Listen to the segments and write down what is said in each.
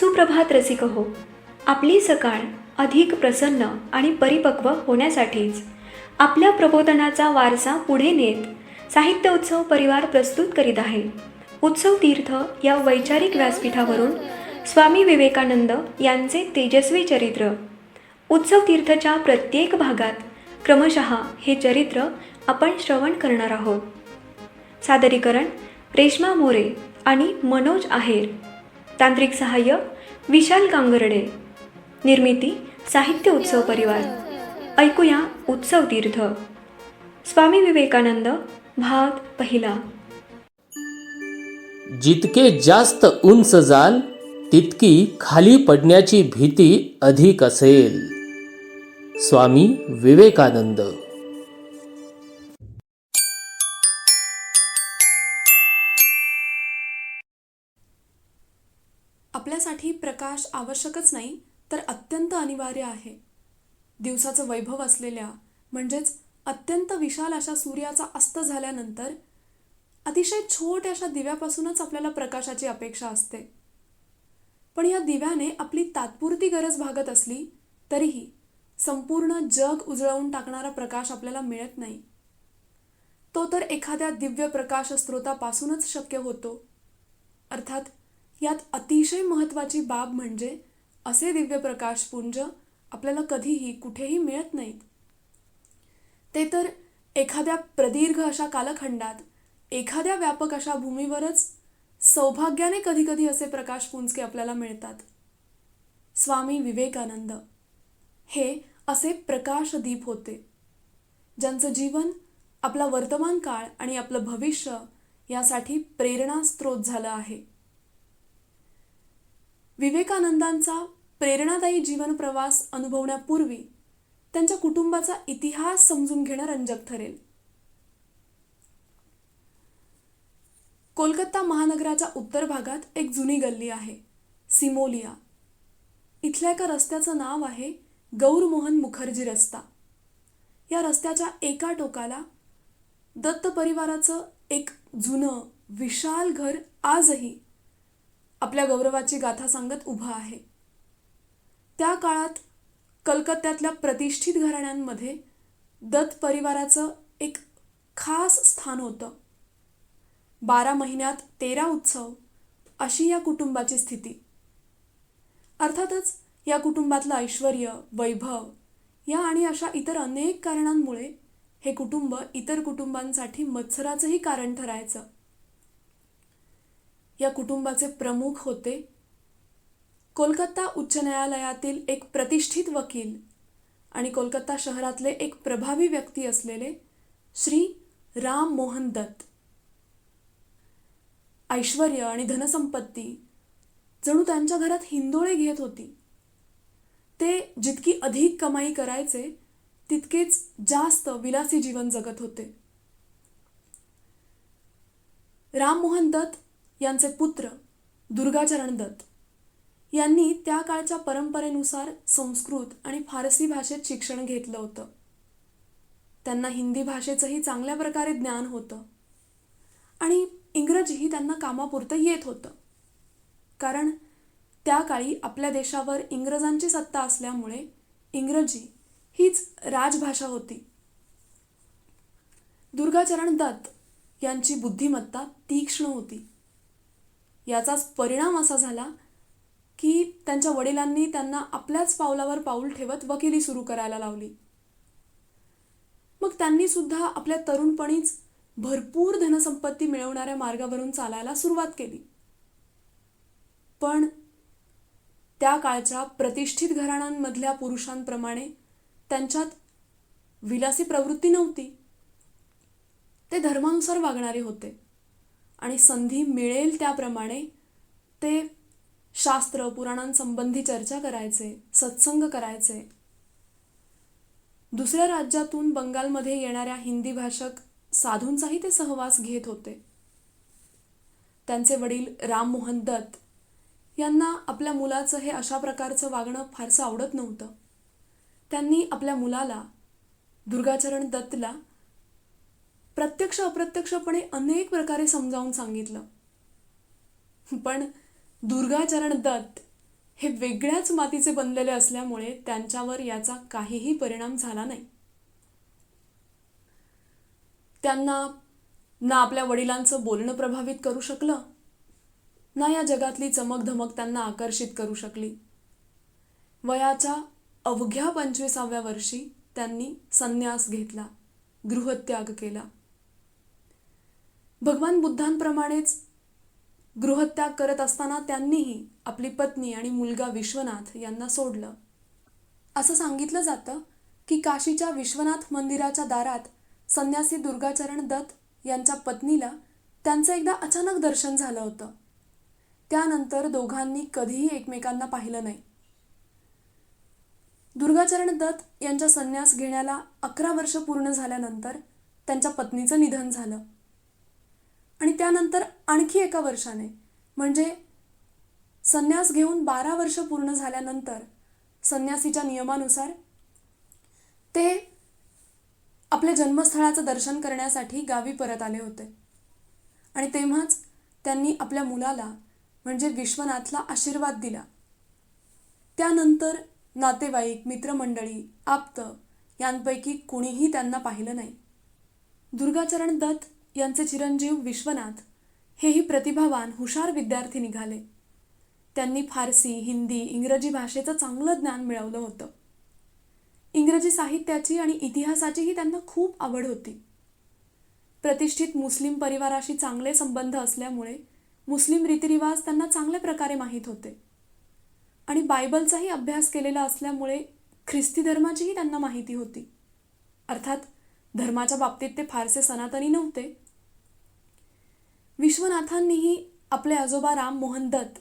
सुप्रभात रसिक हो आपली सकाळ अधिक प्रसन्न आणि परिपक्व होण्यासाठीच. आपल्या प्रबोधनाचा वारसा पुढे नेत साहित्य उत्सव परिवार प्रस्तुत करीत आहे. उत्सव तीर्थ या वैचारिक व्यासपीठावरून स्वामी विवेकानंद यांचे तेजस्वी चरित्र. उत्सव तीर्थच्या प्रत्येक भागात क्रमशः हे चरित्र आपण श्रवण करणार आहोत. सादरीकरण रेश्मा मोरे आणि मनोज आहेर. तांत्रिक सहाय्य विशाल गांगरडे. निर्मिती साहित्य उत्सव परिवार. ऐकूया उत्सव तीर्थ. स्वामी विवेकानंद भाग पहिला. जितके जास्त उंच जाल तितकी खाली पडण्याची भीती अधिक असेल. स्वामी विवेकानंद. आपल्यासाठी प्रकाश आवश्यकच नाही तर अत्यंत अनिवार्य आहे. दिवसाचं वैभव असलेल्या म्हणजेच अत्यंत विशाल अशा सूर्याचा अस्त झाल्यानंतर अतिशय छोट अशा दिव्यापासूनच आपल्याला प्रकाशाची अपेक्षा असते. पण या दिव्याने आपली तात्पुरती गरज भागत असली तरीही संपूर्ण जग उजळवून टाकणारा प्रकाश आपल्याला मिळत नाही. तो तर एखाद्या दिव्य प्रकाश स्रोतापासूनच शक्य होतो. अर्थात यात अतिशय महत्त्वाची बाब म्हणजे असे दिव्य प्रकाशपुंज आपल्याला कधीही कुठेही मिळत नाहीत. ते तर एखाद्या प्रदीर्घ अशा कालखंडात एखाद्या व्यापक अशा भूमीवरच सौभाग्याने कधीकधी असे प्रकाशपुंजके आपल्याला मिळतात. स्वामी विवेकानंद हे असे प्रकाशदीप होते ज्यांचं जीवन आपला वर्तमान काळ आणि आपलं भविष्य यासाठी प्रेरणा स्रोत झालं आहे. विवेकानंदांचा प्रेरणादायी जीवन प्रवास अनुभवण्यापूर्वी त्यांच्या कुटुंबाचा इतिहास समजून घेणं रंजक ठरेल. कोलकाता महानगराच्या उत्तर भागात एक जुनी गल्ली आहे सिमोलिया. इथल्या एका रस्त्याचं नाव आहे गौरमोहन मुखर्जी रस्ता. या रस्त्याच्या एका टोकाला दत्त परिवाराचं एक जुनं विशाल घर आजही आपल्या गौरवाची गाथा सांगत उभा आहे. त्या काळात कलकत्त्यातल्या प्रतिष्ठित घराण्यांमध्ये दत्त परिवाराचं एक खास स्थान होतं. बारा महिन्यात तेरा उत्सव अशी या कुटुंबाची स्थिती. अर्थातच या कुटुंबातलं ऐश्वर वैभव या आणि अशा इतर अनेक कारणांमुळे हे कुटुंब इतर कुटुंबांसाठी मत्सराचंही कारण ठरायचं. या कुटुंबाचे प्रमुख होते. कोलकाता उच्च न्यायालयातील एक प्रतिष्ठित वकील आणि कोलकाता शहरातले एक प्रभावी व्यक्ती असलेले श्री राम मोहन दत्त. ऐश्वर आणि धनसंपत्ती जणू त्यांच्या घरात हिंदोळे घेत होती. ते जितकी अधिक कमाई करायचे तितकेच जास्त विलासी जीवन जगत होते. राममोहन दत्त यांचे पुत्र दुर्गाचरण दत्त. यांनी त्या काळच्या परंपरेनुसार संस्कृत आणि फारसी भाषेत शिक्षण घेतलं होतं. त्यांना हिंदी भाषेचंही चांगल्या प्रकारे ज्ञान होतं. आणि इंग्रजीही त्यांना कामापुरतं येत होतं. कारण त्या काळी आपल्या देशावर इंग्रजांची सत्ता असल्यामुळे इंग्रजी हीच राजभाषा होती. दुर्गाचरण दत्त यांची बुद्धिमत्ता तीक्ष्ण होती. याचाच परिणाम असा झाला की त्यांच्या वडिलांनी त्यांना आपल्याच पावलावर पाऊल ठेवत वकिली सुरू करायला लावली. मग त्यांनी सुद्धा आपल्या तरुणपणीच भरपूर धनसंपत्ती मिळवणाऱ्या मार्गावरून चालायला सुरुवात केली. पण त्या काळच्या प्रतिष्ठित घराण्यांमधल्या पुरुषांप्रमाणे त्यांच्यात विलासी प्रवृत्ती नव्हती. ते धर्मानुसार वागणारे होते. आणि संधी मिळेल त्याप्रमाणे ते शास्त्र पुराणांसंबंधी चर्चा करायचे सत्संग करायचे. दुसऱ्या राज्यातून बंगालमध्ये येणाऱ्या हिंदी भाषक साधूंचाही ते सहवास घेत होते. त्यांचे वडील राममोहन दत्त यांना आपल्या मुलाचं हे अशा प्रकारचं वागणं फारसं आवडत नव्हतं. त्यांनी आपल्या मुलाला दुर्गाचरण दत्तला प्रत्यक्ष अप्रत्यक्षपणे अनेक प्रकारे समजावून सांगितलं. पण दुर्गाचरण दत्त हे वेगळ्याच मातीचे बनलेले असल्यामुळे त्यांच्यावर याचा काहीही परिणाम झाला नाही. त्यांना ना आपल्या वडिलांचं बोलणं प्रभावित करू शकलं ना या जगातली चमकधमक त्यांना आकर्षित करू शकली. वयाच्या अवघ्या पंचवीसाव्या वर्षी त्यांनी संन्यास घेतला गृहत्याग केला. भगवान बुद्धांप्रमाणेच गृहत्याग करत असताना त्यांनीही आपली पत्नी आणि मुलगा विश्वनाथ यांना सोडलं. असं सांगितलं जातं की काशीच्या विश्वनाथ मंदिराच्या दारात संन्यासी दुर्गाचरण दत्त यांच्या पत्नीला त्यांचं एकदा अचानक दर्शन झालं होतं. त्यानंतर दोघांनी कधीही एकमेकांना पाहिलं नाही. दुर्गाचरण दत्त यांच्या संन्यास घेण्याला अकरा वर्ष पूर्ण झाल्यानंतर त्यांच्या पत्नीचं निधन झालं. आणि त्यानंतर आणखी एका वर्षाने म्हणजे संन्यास घेऊन बारा वर्ष पूर्ण झाल्यानंतर संन्यासीच्या नियमानुसार ते आपल्या जन्मस्थळाचं दर्शन करण्यासाठी गावी परत आले होते. आणि तेव्हाच त्यांनी आपल्या मुलाला म्हणजे विश्वनाथला आशीर्वाद दिला. त्यानंतर नातेवाईक मित्रमंडळी आप्त यांपैकी कुणीही त्यांना पाहिलं नाही. दुर्गाचरण दत्त यांचे चिरंजीव विश्वनाथ हेही प्रतिभावान हुशार विद्यार्थी निघाले. त्यांनी फारसी हिंदी इंग्रजी भाषेचं चांगलं ज्ञान मिळवलं होतं. इंग्रजी साहित्याची आणि इतिहासाचीही त्यांना खूप आवड होती. प्रतिष्ठित मुस्लिम परिवाराशी चांगले संबंध असल्यामुळे मुस्लिम रीतिरिवाज त्यांना चांगल्या प्रकारे माहीत होते. आणि बायबलचाही अभ्यास केलेला असल्यामुळे ख्रिस्ती धर्माचीही त्यांना माहिती होती. अर्थात धर्माच्या बाबतीत ते फारसे सनातनी नव्हते विश्वनाथांनीही आपले आजोबा राम मोहन दत्त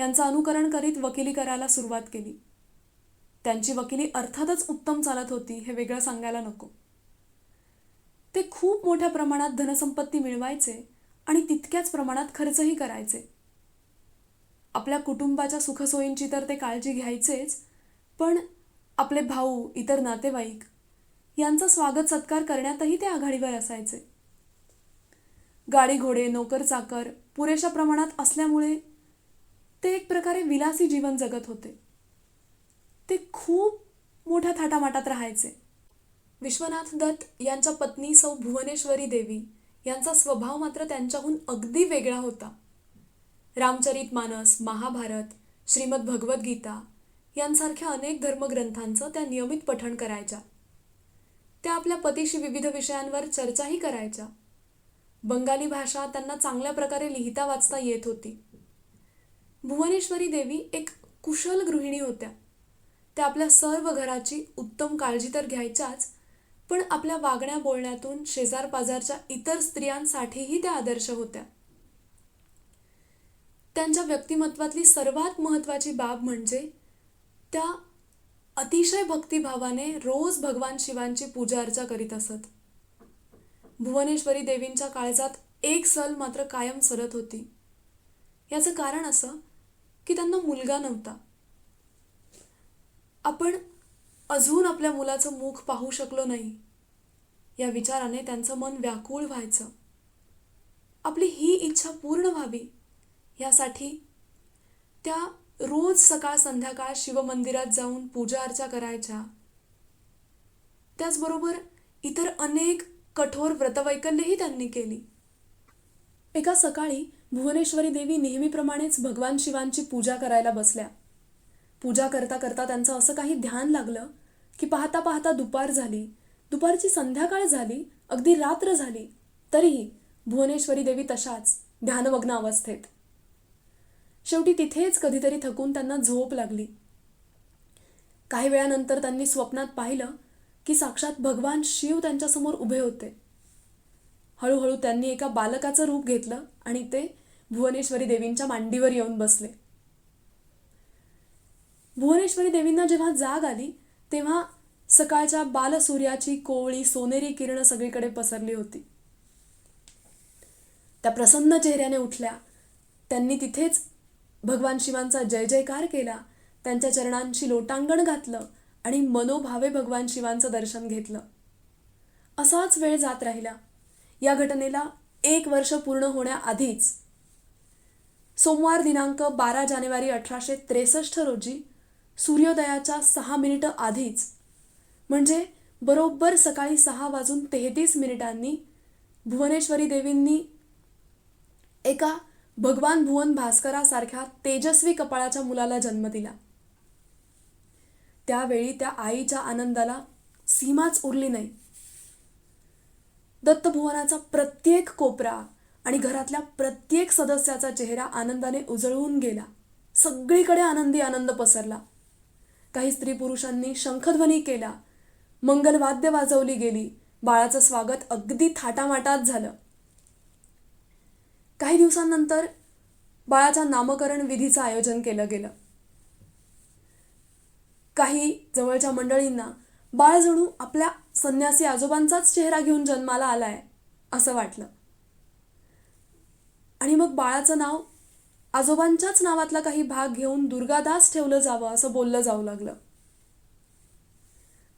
यांचं अनुकरण करीत वकिली करायला सुरुवात केली. त्यांची वकिली अर्थातच उत्तम चालत होती हे वेगळं सांगायला नको. ते खूप मोठ्या प्रमाणात धनसंपत्ती मिळवायचे आणि तितक्याच प्रमाणात खर्चही करायचे. आपल्या कुटुंबाच्या सुखसोयींची तर ते काळजी घ्यायचेच पण आपले भाऊ इतर नातेवाईक यांचा स्वागत सत्कार करण्यातही ते आघाडीवर असायचे. गाडी घोडे नोकर चाकर पुरेशा प्रमाणात असल्यामुळे ते एक प्रकारे विलासी जीवन जगत होते. ते खूप मोठ्या थाटामाटात राहायचे. विश्वनाथ दत्त यांच्या पत्नी सौ भुवनेश्वरी देवी यांचा स्वभाव मात्र त्यांच्याहून अगदी वेगळा होता. रामचरित मानस महाभारत श्रीमद भगवद्गीता यांसारख्या अनेक धर्मग्रंथांचं त्या नियमित पठण करायच्या. त्या आपल्या पतीशी विविध विषयांवर चर्चाही करायच्या. बंगाली भाषा त्यांना चांगल्या प्रकारे लिहिता वाचता येत होती. भुवनेश्वरी देवी एक कुशल गृहिणी होत्या. त्या आपल्या सर्व घराची उत्तम काळजी तर घ्यायच्याच पण आपल्या वागण्या बोलण्यातून शेजार पाजारच्या इतर स्त्रियांसाठीही त्या आदर्श होत्या. त्यांच्या व्यक्तिमत्वातली सर्वात महत्त्वाची बाब म्हणजे त्या अतिशय भक्तिभावाने रोज भगवान शिवांची पूजा अर्चा करीत असत. भुवनेश्वरी देवींच्या काळजात एक सल मात्र कायम सरत होती. याचं कारण असं की त्यांना मुलगा नव्हता. आपण अजून आपल्या मुलाचं मुख पाहू शकलो नाही. या विचाराने त्यांचं मन व्याकुळ व्हायचं. आपली ही इच्छा पूर्ण व्हावी यासाठी त्या रोज सकाळ संध्याकाळ शिवमंदिरात जाऊन पूजा अर्चा करायच्या. त्याचबरोबर इतर अनेक कठोर व्रतवैकल्यही त्यांनी केली. एका सकाळी भुवनेश्वरी देवी नेहमीप्रमाणेच भगवान शिवांची पूजा करायला बसल्या. पूजा करता करता त्यांचं असं काही ध्यान लागलं की पाहता पाहता दुपार झाली. दुपारची संध्याकाळ झाली अगदी रात्र झाली. तरीही भुवनेश्वरी देवी तशाच ध्यानमग्न अवस्थेत. शेवटी तिथेच कधीतरी थकून त्यांना झोप लागली. काही वेळानंतर त्यांनी स्वप्नात पाहिलं की साक्षात भगवान शिव त्यांच्यासमोर उभे होते. हळूहळू त्यांनी एका बालकाचं रूप घेतलं आणि ते भुवनेश्वरी देवींच्या मांडीवर येऊन बसले. भुवनेश्वरी देवींना जेव्हा जाग आली तेव्हा सकाळच्या बालसूर्याची कोवळी सोनेरी किरण सगळीकडे पसरली होती. त्या प्रसन्न चेहऱ्याने उठल्या. त्यांनी तिथेच भगवान शिवांचा जय जयकार केला. त्यांच्या चरणांशी लोटांगण घातलं. आणि मनोभावे भगवान शिवांचं दर्शन घेतलं. असाच वेळ जात राहिला. या घटनेला एक वर्ष पूर्ण होण्याआधीच. सोमवार दिनांक बारा जानेवारी अठराशे त्रेसष्ट रोजी सूर्योदयाच्या सहा मिनिटं आधीच. म्हणजे बरोबर सकाळी सहा वाजून तेहतीस मिनिटांनी भुवनेश्वरी देवींनी एका भगवान भुवन भास्करासारख्या तेजस्वी कपाळाच्या मुलाला जन्म दिला. त्यावेळी त्या आईच्या आनंदाला सीमाच उरली नाही. दत्तभुवनाचा प्रत्येक कोपरा आणि घरातल्या प्रत्येक सदस्याचा चेहरा आनंदाने उजळून गेला. सगळीकडे आनंदी आनंद पसरला. काही स्त्री पुरुषांनी शंखध्वनी केला. मंगलवाद्य वाजवली गेली. बाळाचं स्वागत अगदी थाटामाटात झालं. काही दिवसांनंतर बाळाच्या नामकरण विधीचं आयोजन केलं गेलं. काही जवळच्या मंडळींना बाळ जणू आपल्या संन्यासी आजोबांचाच चेहरा घेऊन जन्माला आलाय असं वाटलं. आणि मग बाळाचं नाव आजोबांच्याच नावातला काही भाग घेऊन दुर्गादास ठेवलं जावं असं बोललं जाऊ लागलं.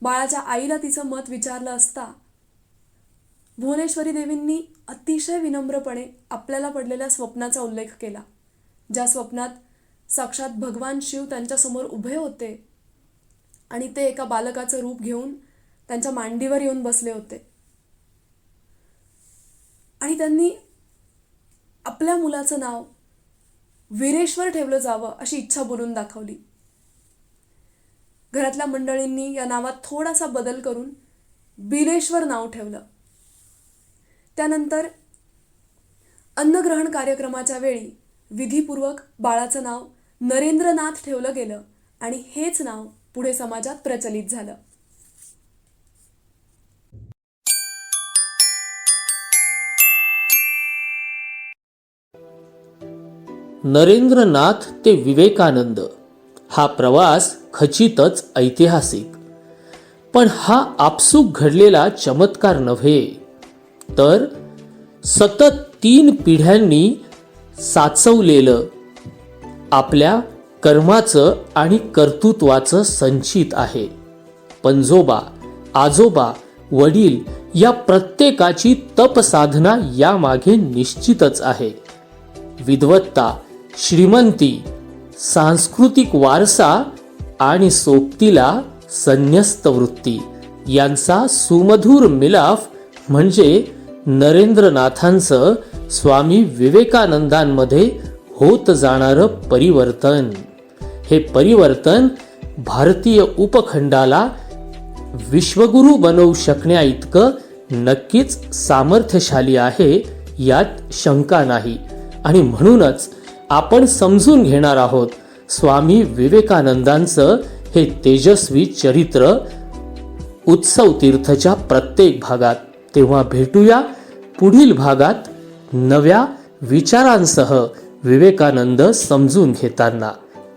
बाळाच्या आईला तिचं मत विचारलं असता भुवनेश्वरी देवींनी अतिशय विनम्रपणे आपल्याला पडलेल्या स्वप्नाचा उल्लेख केला ज्या स्वप्नात साक्षात भगवान शिव त्यांच्यासमोर उभे होते आणि ते एका बालकाचं रूप घेऊन त्यांच्या मांडीवर येऊन बसले होते. आणि त्यांनी आपल्या मुलाचं नाव वीरेश्वर ठेवलं जावं अशी इच्छा बोलून दाखवली. घरातल्या मंडळींनी या नावात थोडासा बदल करून बिलेश्वर नाव ठेवलं. त्यानंतर अन्नग्रहण कार्यक्रमाच्या वेळी विधीपूर्वक बाळाचं नाव नरेंद्रनाथ ठेवलं गेलं आणि हेच नाव पुढे समाजात प्रचलित झालं. नरेंद्रनाथ ते विवेकानंद. हा प्रवास खचितच ऐतिहासिक. पण हा आपसूक घडलेला चमत्कार नव्हे. तर सतत तीन पिढ्यांनी साचवलेलं आपल्या कर्माचं आणि कर्तृत्वाचं संचित आहे. पंजोबा आजोबा वडील या प्रत्येकाची तप साधना यामागे निश्चितच आहे. विद्वत्ता श्रीमंती सांस्कृतिक वारसा आणि सोबतीला संन्यस्त वृत्ती यांचा सुमधुर मिलाफ म्हणजे नरेंद्रनाथांचं स्वामी विवेकानंदांमध्ये होत जाणारं परिवर्तन. हे परिवर्तन भारतीय उपखंडाला विश्वगुरु बनवू शकण्या इतकं नक्कीच सामर्थ्यशाली आहे यात शंका नाही. आणि म्हणूनच आपण समजून घेणार आहोत स्वामी विवेकानंदांचं हे तेजस्वी चरित्र उत्सव तीर्थच्या प्रत्येक भागात. तेव्हा भेटूया पुढील भागात नव्या विचारांसह विवेकानंद समजून घेताना.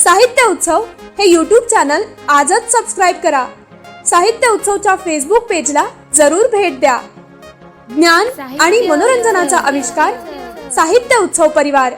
साहित्य उत्सव हे यूट्यूब चॅनल आजच सबस्क्राईब करा. साहित्य उत्सवच्या फेसबुक पेजला जरूर भेट द्या. ज्ञान आणि मनोरंजनाचा आविष्कार साहित्य उत्सव परिवार.